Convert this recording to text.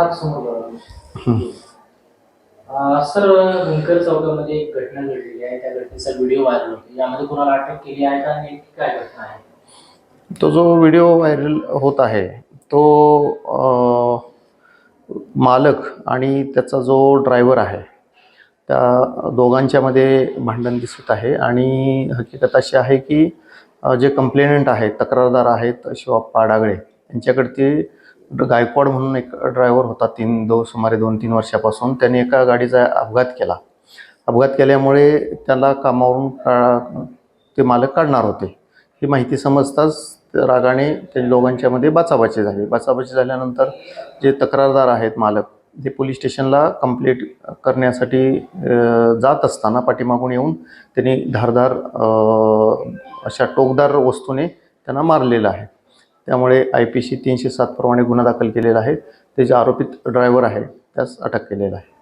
हात समोर सर भुंकर चौकामध्ये एक घटना घडलेली आहे. त्या घटनेचा व्हिडिओ व्हायरल होतो. यामध्ये कोणाला अटक केली आहे का? नेमकी काय घटना आहे? तो जो व्हिडिओ व्हायरल होत आहे तो मालक आणि त्याचा जो ड्रायव्हर आहे त्या दोघांच्यामध्ये भांडण दिसत आहे. आणि हकीकत अशी आहे की जे कंप्लेनंट आहेत तक्रारदार आहेत शिवाप्पा आडागळे यांच्याकडे ते गायकवाड म्हणून एक ड्रायव्हर होता तीन दो सुमारे दोन तीन वर्षापासून. त्याने एका गाडीचा अपघात केला. अपघात केल्यामुळे त्याला कामावरून का- ते मालक काढणार होते. ही माहिती समजताच रागाने त्या दोघांच्यामध्ये बाचाबाची झाली. बाचाबाची झाल्यानंतर जे तक्रारदार आहेत मालक ते पोलीस स्टेशनला कंप्लेंट करण्यासाठी जात असताना पाठीमागून येऊन त्यांनी धारदार अशा टोकदार वस्तूने त्यांना मारलेलं आहे. त्यामुळे आय पी सी तीनशे सातप्रमाणे गुन्हा दाखल केलेला आहे. ते जे आरोपित ड्रायव्हर आहे त्यास अटक केलेला आहे.